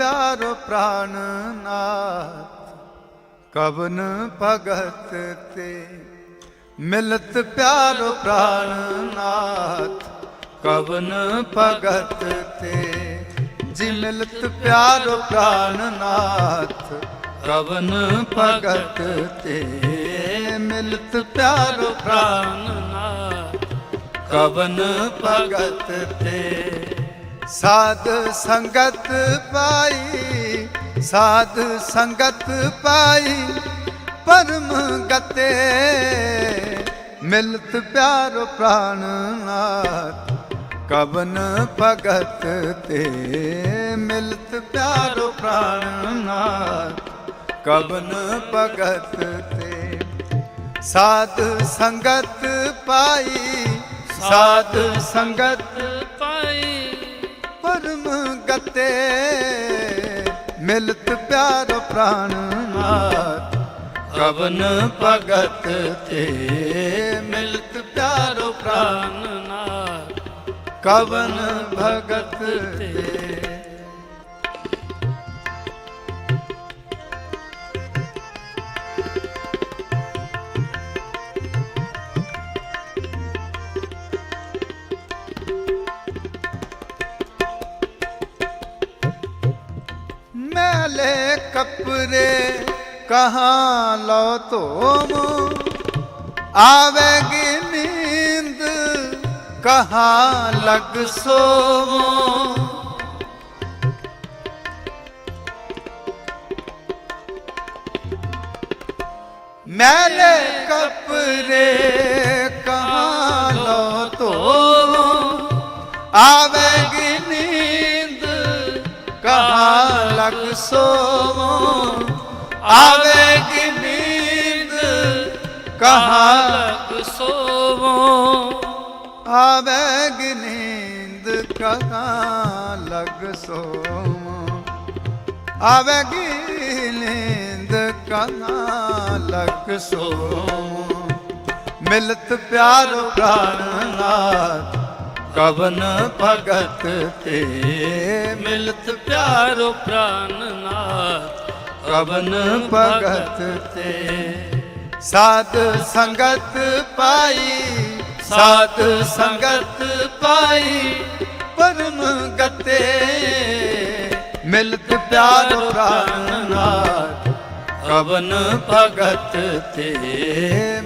ਪਿਆਰੋ ਪ੍ਰਾਨਨਾਥ ਕਵਨ ਭਗਤ ਤੇ। ਮਿਲਤ ਪਿਆਰੋ ਪ੍ਰਾਨਨਾਥ ਕਵਨ ਭਗਤ ਤੇ। ਜੀ ਮਿਲਤ ਪਿਆਰੋ ਪ੍ਰਾਨਨਾਥ ਕਵਨ ਭਗਤ ਤੇ। ਮਿਲਤ ਪਿਆਰੋ ਪ੍ਰਾਨਨਾਥ ਕਵਨ ਭਗਤ ਤੇ। ਸਾਧ ਸੰਗਤ ਪਾਈ, ਸਾਧ ਸੰਗਤ ਪਾਈ, ਪਰਮ ਗਤੇ ਮਿਲਤ ਪਿਆਰ ਪ੍ਰਾਨਨਾਥ ਕਵਨ ਭਗਤ ਤੇ ਮਿਲਤ ਪਿਆਰ ਪ੍ਰਾਨਨਾਥ ਕਵਨ ਭਗਤ ਤੇ ਸਾਧ ਸੰਗਤ ਪਾਈ, ਸਾਧ ਸੰਗਤ ਪਰਮ ਗਤੇ, ਮਿਲਤ ਪਿਆਰ ਪ੍ਰਾਨਨਾਥ ਕਵਨ ਭਗਤ ਤੇ ਮਿਲਤ ਪਿਆਰੋ ਪ੍ਰਾਨ ਪ੍ਰਾਨਨਾਥ ਕਵਨ ਭਗਤ ਤੇ ਮੈਲੇ ਕਪਰੇ ਕਹਾਂ ਲੋ ਧੋਮ ਆਵੇਗੀ ਨੀਂਦ, ਕਹਾਂ ਲਗ ਸੋਵੋ? ਮੈਲੇ ਕਪਰੇ ਕਹਾਂ ਲੋ ਧੋਮ ਆਵੇਗੀ ਕਹਾਂ ਲਗ ਸੋਵੋ ਨੀਂਦ ਕਹਾਂ ਲਗ ਸੋਵੋ ਆਵੇਗੀ ਨੀਂਦ ਕਹਾਂ ਲਗ ਸੋਵੋ ਆਵੇਗੀ ਨੀਂਦ ਕਹਾਂ ਲਗ ਸੋਵੋ। ਮਿਲਤ ਪਿਆਰ ਪ੍ਰਾਨਨਾਥ ਕਵਨ ਭਗਤ ਤੇ ਮਿਲਤ ਪਿਆਰ ਪਿਆਰੋ ਪ੍ਰਾਨਨਾਥ ਕਵਨ ਭਗਤ ਤੇ ਸਾਧ ਸੰਗਤ ਪਾਈ, ਸਾਧ ਸੰਗਤ ਪਾਈ, ਪਰਮ ਗਤੇ ਮਿਲਤ ਪਿਆਰੋ ਪ੍ਰਾਨਨਾਥ ਕਵਨ ਭਗਤ ਤੇ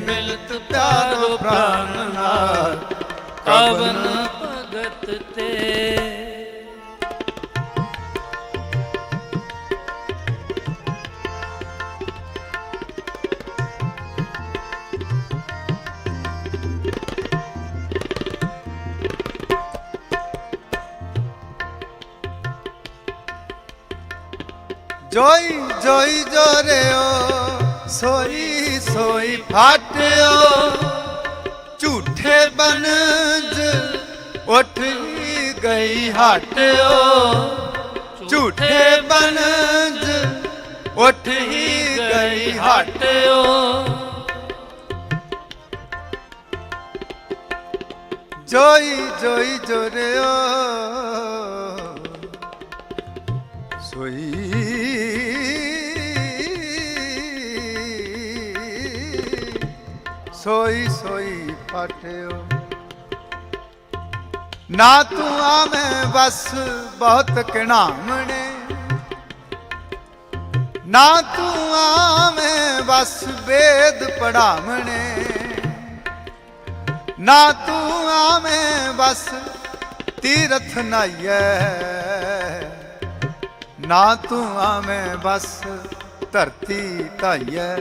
ਮਿਲਤ ਪਿਆਰੋ ਪ੍ਰਾਨਨਾਥ ਕਵਨ ਭਗਤ ਤੇ। ਜੋਈ ਜੋਈ ਜੋਰਿਓ ਸੋਈ ਸੋਈ ਫਾਟਿਓ। ਬਨਜ ਉੱਠ ਗਈ ਹਟਿਓ ਝੂਠੇ ਬਨਜ ਉੱਠ ਹੀ ਗਈ ਹਟਿਓ ਜੋਈ ਜੋਈ, ਜੋਰਿਓ। ਸੋਈ। ਸੋਈ ਸੋਈ ਪਾਟਿਓ ਨਾ ਤੂੰ ਆਵੇਂ ਬਸ ਬਹੁਤ ਕਿਣਾਮਣੇ ਨਾ ਤੂੰ ਆਵੇਂ ਬਸ ਵੇਦ ਪੜਾਵਣੇ। ਨਾ ਤੂੰ ਆਵੇਂ ਬਸ ਤੀਰਥ ਨਾਈਐ। ਨਾ ਤੂੰ ਆਵੇਂ ਬਸ ਧਰਤੀ ਧਾਈਐ।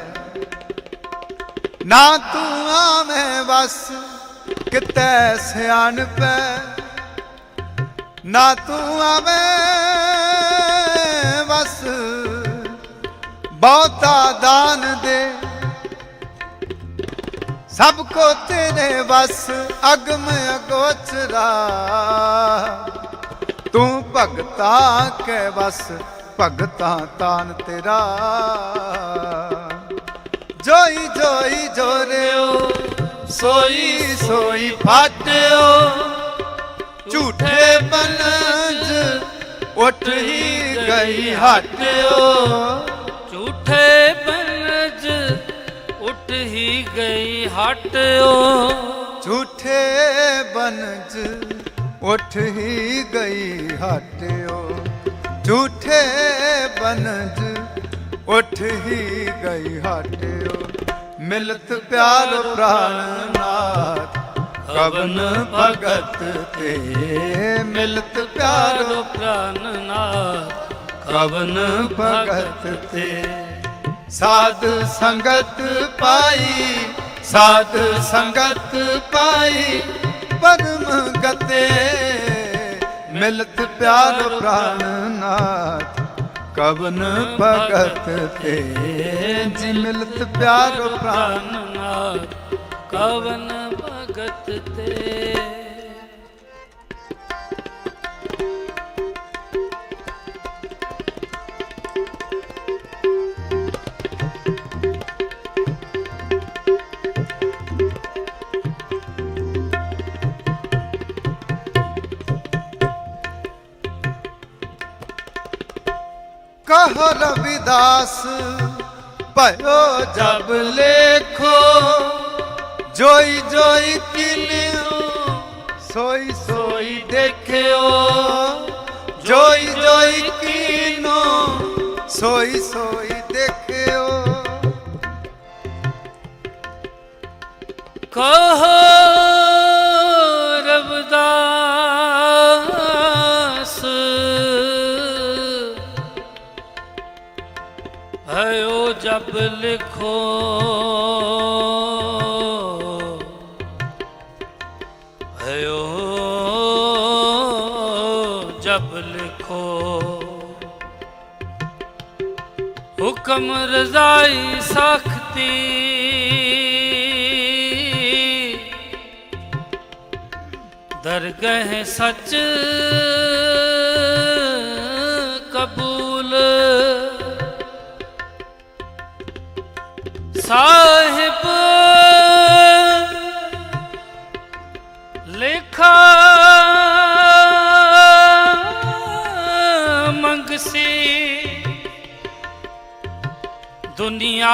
ਨਾ ਤੂੰ ਆਵੇਂ ਬਸ ਕਿਤੇ ਸਿਆਣ ਨਾ ਤੂੰ ਆਵੇਂ ਬਸ ਬਹੁਤਾ ਦਾਨ ਦੇ, ਸਭ ਕੋ ਤੇਰੇ ਵਸ। ਅਗਮ ਅਗੋਚਰਾ, ਤੂੰ ਭਗਤਾ ਕੇ ਵਸ, ਭਗਤਾ ਤਾਨ ਤੇਰਾ। ਜੋਈ ਜੋਈ ਜੋਰਿਓ। ਸੋਈ ਸੋਈ ਫਾਟਿਓ, ਝੂਠੇ ਬਨਜ ਉੱਠ ਹੀ ਗਈ ਹਟਿਓ। ਝੂਠੇ ਬਨਜ ਉੱਠ ਹੀ ਗਈ ਹਟਿਓ। ਝੂਠੇ ਬਨਜ ਉੱਠ ਹੀ ਗਈ ਹਟਿਓ। ਝੂਠੇ ਬਨਜ ਉੱਠ ਹੀ ਗਈ ਹਟਿਓ। ਮਿਲਤ ਪਿਆਰ ਪ੍ਰਾਣਨਾਥ ਕਵਨ ਭਗਤ ਤੇ। ਮਿਲਤ ਪਿਆਰ ਪਿਆਰੋ ਪ੍ਰਾਨਨਾਥ ਕਵਨ ਭਗਤ ਤੇ। ਸਾਧ ਸੰਗਤ ਪਾਈ, ਸਾਧ ਸੰਗਤ ਪਾਈ, ਪਰਮ ਗਤੇ। ਮਿਲਤ ਪਿਆਰ ਪ੍ਰਾਨਨਾਥ ਕਵਨ ਭਗਤ ਤੇ ਜੀ ਮਿਲਤ ਪਿਆਰ ਪ੍ਰਾਨ ਨਾਲ। ਕਵਨ ਭਗਤ ਤੇ ਕਹ ਰਵਿਦਾਸ, ਭਇਓ ਜਬ ਲੇਖੋ, ਜੋਈ ਜੋਈ ਕਿਨਿਓ ਸੋਈ ਸੋਈ ਦੇਖਿਓ, ਜੋਈ ਜੋਈ ਕੀਨੋ, ਸੋਈ ਸੋਈ ਦੇਖਿਓ। ਕਹੋ ਲਿਖੋ। ਹਯੋ ਜਬ ਲਿਖੋ। ਹੁਕਮ ਰਜ਼ਾਈ ਸਖਤੀ। ਦਰਗਹਿ ਸੱਚ ਸਾਹਿਬ ਲੇਖਾ ਮੰਗਸੀ ਦੁਨੀਆ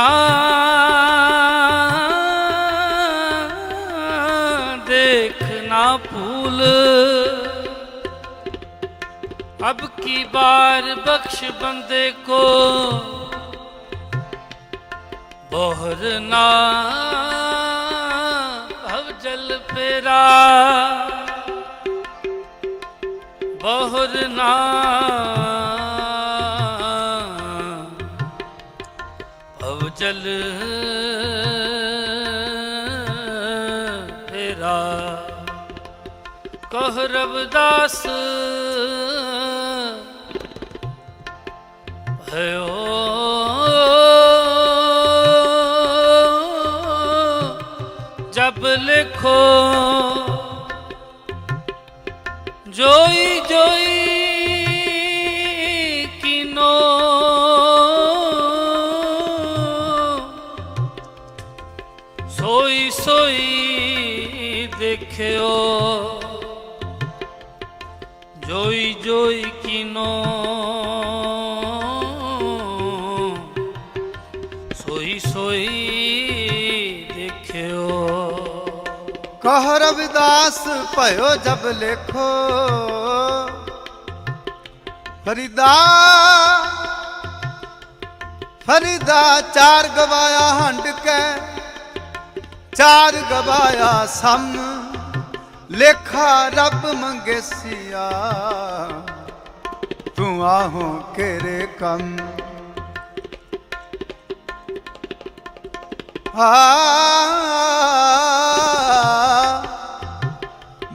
ਦੇਖਣਾ ਭੂਲ। ਅਬ ਕੀ ਬਾਰ ਬਖਸ਼ ਬੰਦੇ ਕੋ ਬੋਹਰ ਨਾ ਭਵ ਜਲ ਫੇਰਾ। ਬੋਹਰ ਨਾ ਭਵ ਜਲ ਫੇਰਾ। ਕਹ ਰਬਦਾਸ ਭਇਓ ਰੱਬ ਲਿਖੋ। ਜੋਈ ਜੋਈ ਕਿਨੋ। ਸੋਈ ਸੋਈ ਦੇਖਿਓ। ਜੋਈ ਜੋਈ ਕਿਨੋ। ਸੋਈ ਸੋਈ ਕਹ ਰਵਿਦਾਸ, ਭਇਓ ਜਬ ਲੇਖੋ। ਫਰੀਦਾ ਫਰੀਦਾ, ਚਾਰ ਗਵਾਇਆ ਹੰਡ ਕੇ, ਚਾਰ ਗਵਾਇਆ ਸਮ। ਲੇਖਾ ਰੱਬ ਮੰਗੇਸੀਆ ਤੂੰ ਆਹੋ ਕੇਰੇ ਕੰਮ। ਆ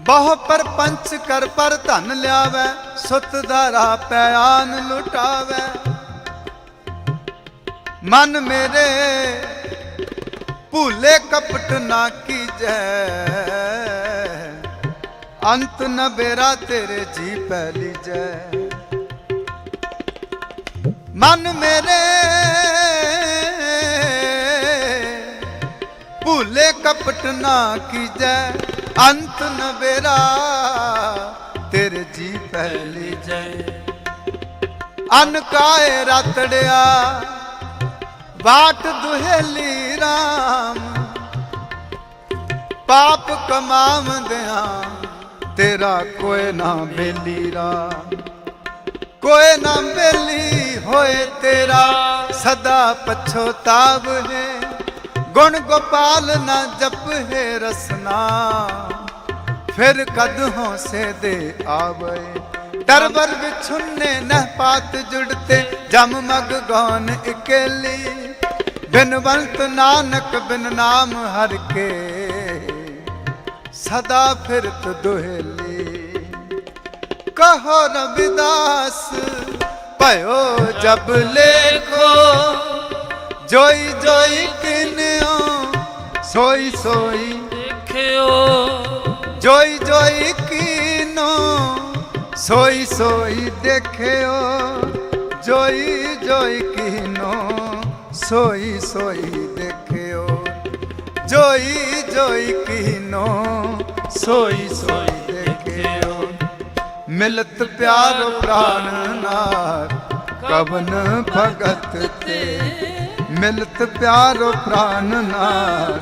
ਬਹੁ ਪਰਪੰਚ ਕਰ ਪਰ ਧਨ ਲਿਆਵੈ, ਸੁਤ ਧਾਰਾ ਪਿਆਨ ਲੁਟਾਵੈ। ਮਨ ਮੇਰੇ ਭੂਲੇ ਕਪਟ ਨਾ ਕੀਜੈ। ਅੰਤ ਨ ਬੇਰਾ ਤੇਰੇ ਜੀ ਪੈ ਲੀਜੈ। ਮਨ ਮੇਰੇ ਭੂਲੇ ਕਪਟ ਨਾ ਕੀਜੈ। ਅੰਤ ਨ ਬੇਰਾ ਤੇਰੇ ਜੀ ਪਹਿਲੀ ਜੈ। ਅਨ ਕਾਏ ਰਤੜਿਆ ਬਾਟ ਦੁਹੇਲੀ RAM ਪਾਪ ਕਮਾਵੰਦਿਆਂ, ਤੇਰਾ ਕੋਈ ਨਾ ਬੇਲੀ ਰਾਮ। ਕੋਈ ਨਾ ਬੇਲੀ ਹੋਏ ਤੇਰਾ, ਸਦਾ ਪਛੋਤਾਵ ਹੈ। ਗੁਣ ਗੋਪਾਲ ਨਾ ਜਪ ਹੈ ਰਸਨਾ। ਫਿਰ ਕਦ ਹੌਸੇ ਦੇ ਆਵੇ ਟਰਬਰ ਵਿਛੁੰਨੇ ਨਹ ਪਾਤ ਜੁੜਤੇ, ਜਮ ਮਗ ਗੌਨ ਇਕੇਲੀ। ਬਿਨਵੰਤ ਨਾਨਕ ਬਿਨ ਨਾਮ ਹਰ ਕੇ, ਸਦਾ ਫਿਰਤ ਦੁਹੇਲੀ। ਕਹੋ ਰਵਿਦਾਸ, ਭਇਓ ਜਬ ਲੇਖੋ। ਜੋਈ ਜੋਈ ਕਿਨਿਓ ਸੋਈ ਸੋਈ। ਦੇਖਿਓ। ਜੋਈ ਜੋਈ ਕੀਨੋ ਸੋਈ ਸੋਈ ਦੇਖਿਓ। ਜੋਈ ਜੋਈ ਕੀਨੋ ਸੋਈ ਸੋਈ ਦੇਖਿਓ। ਜੋਈ ਜੋਈ ਕੀਨੋ ਸੋਈ ਸੋਈ ਦੇਖਿਓ। ਮਿਲਤ ਪਿਆਰ ਪ੍ਰਾਨ ਨਾਰ ਕਵਨ ਭਗਤ ਤੇ। ਮਿਲਤ ਪਿਆਰ ਪ੍ਰਾਨ ਨਾਰ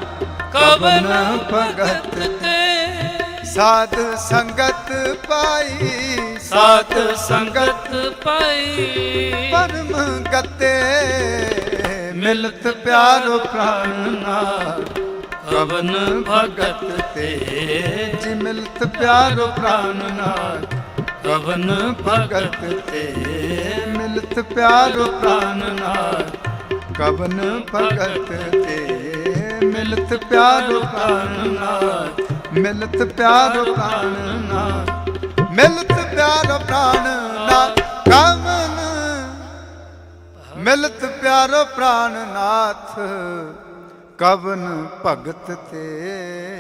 ਕਵਨ ਭਗਤ ਤੇ। ਸਾਧ ਸੰਗਤ ਪਾਈ ਸਾਤ ਸੰਗਤ ਪਾਈ। ਪਰਮ ਗਤੇ ਮਿਲਤ ਪਿਆਰੋ ਪ੍ਰਾਨ ਨਾਲ ਕਵਨ ਭਗਤ ਤੇ। ਜੀ ਮਿਲਤ ਪਿਆਰੋ ਪ੍ਰਾਨ ਨਾਲ ਕਵਨ ਭਗਤ ਤੇ। ਮਿਲਤ ਪਿਆਰੋ ਪ੍ਰਾਨ ਨਾਲ ਕਵਨ ਭਗਤ ਤੇ ਮਿਲਤ ਪਿਆਰ ਪ੍ਰਾਨ ਨਾਲ ਮਿਲਤ ਪਿਆਰ ਪ੍ਰਾਨ ਨਾਥ ਮਿਲਤ ਪਿਆਰ ਪ੍ਰਾਨ ਨਾਥ ਕਵਨ, ਮਿਲਤ ਪਿਆਰ ਪਿਆਰੋ ਪ੍ਰਾਨਨਾਥ ਕਵਨ ਭਗਤ ਤੇ